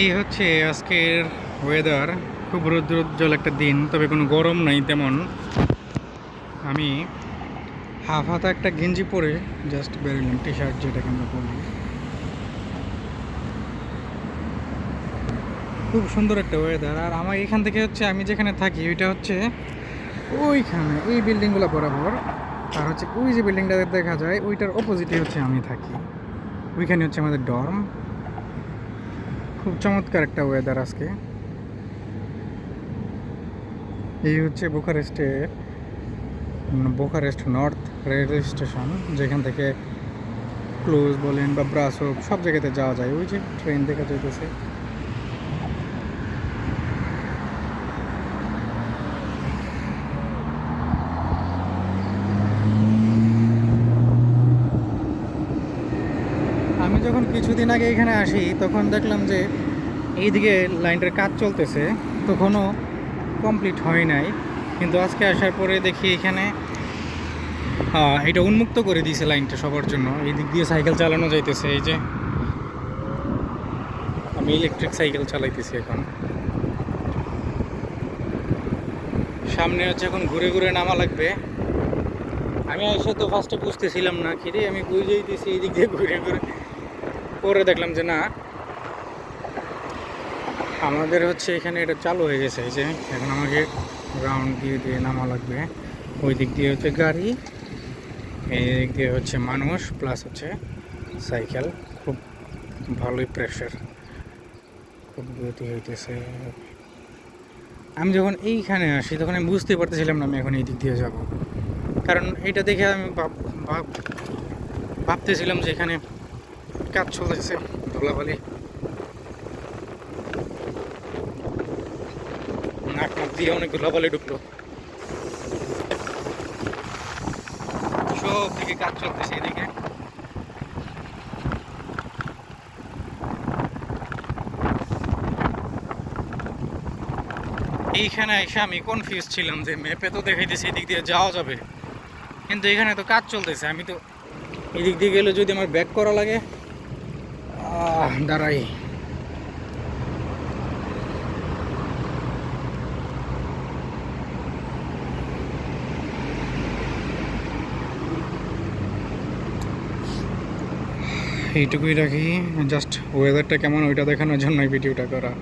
এই হচ্ছে আজকের ওয়েদার খুব রৌদ্রোজ্জ্বল একটা দিন, তবে কোনো গরম নাই তেমন। আমি হাফ হাতা একটা গেঞ্জি পরে জাস্ট বেরোলাম টি শার্ট যেটাকে আমরা বলি। খুব সুন্দর একটা ওয়েদার আর আমার এখান থেকে হচ্ছে আমি যেখানে থাকি, ওইটা হচ্ছে ওইখানে, এই বিল্ডিংগুলো বরাবর। আর হচ্ছে ওই যে বিল্ডিংটা দেখা যায়, ওইটার অপোজিটে হচ্ছে আমি থাকি। ওইখানে হচ্ছে আমাদের ডর্ম খুব চমৎকার একটা ওয়েদার আজকে। এই হচ্ছে বুখারেস্টের বুখারেস্ট নর্থ রেলওয়ে স্টেশন, যেখান থেকে ক্লোজ বলেন বা ব্রাসো সব জায়গাতে যাওয়া যায়। ওই যে ট্রেন দেখা যাইতেছে। আমি যখন কিছুদিন আগে এখানে আসি, তখন দেখলাম যে এইদিকে লাইনটার কাজ চলতেছে, তখনও কমপ্লিট হয় নাই। কিন্তু আজকে আসার পরে দেখি এখানে এটা উন্মুক্ত করে দিয়েছে লাইনটা সবার জন্য। এই দিক দিয়ে সাইকেল চালানো যাইতেছে, এই যে আমি ইলেকট্রিক সাইকেল চালাইতেছি এখন। সামনে হচ্ছে এখন ঘুরে ঘুরে নামা লাগবে। আমি এসে তো ফার্স্টে বুঝতেছিলাম না, কিরে, আমি বুঝেই দিয়েছি এই দিক দিয়ে ঘুরে ঘুরে। পরে দেখলাম যে না, আমাদের হচ্ছে এখানে এটা চালু হয়ে গেছে, এই যে এখন আমাকে রাউন্ড দিয়ে দিয়ে নামা লাগবে। ওই দিক দিয়ে হচ্ছে গাড়ি, এই দিক দিয়ে হচ্ছে মানুষ প্লাস হচ্ছে সাইকেল খুব ভালোই প্রেশার খুব গতি হইতেছে। আমি যখন এইখানে আসি, তখন আমি বুঝতে পারতেছিলাম না আমি এখন এই দিক দিয়ে যাব। কারণ এটা দেখে আমি ভাব- ভাব- ভাবতেছিলাম যে এখানে কাজ চলতেছে, ধুলাবালি। নাক নাক দিয়ে অনেক ধুলাবালি ঢুকলো। সব দিকে কাজ চলতেছে এদিকে। এইখানে এসে আমি কনফিউজ ছিলাম যে ম্যাপে তো দেখাইতেছে এদিক দিয়ে যাওয়া যাবে। কিন্তু এখানে তো কাজ চলতেছে, আমি তো এদিক দিয়ে গেলে যদি আমার ব্যাক করা লাগে দাঁড়াই। এইটুকুই রাখি। জাস্ট ওয়েদারটা কেমন ওইটা দেখানোর জন্য ভিডিওটা করা।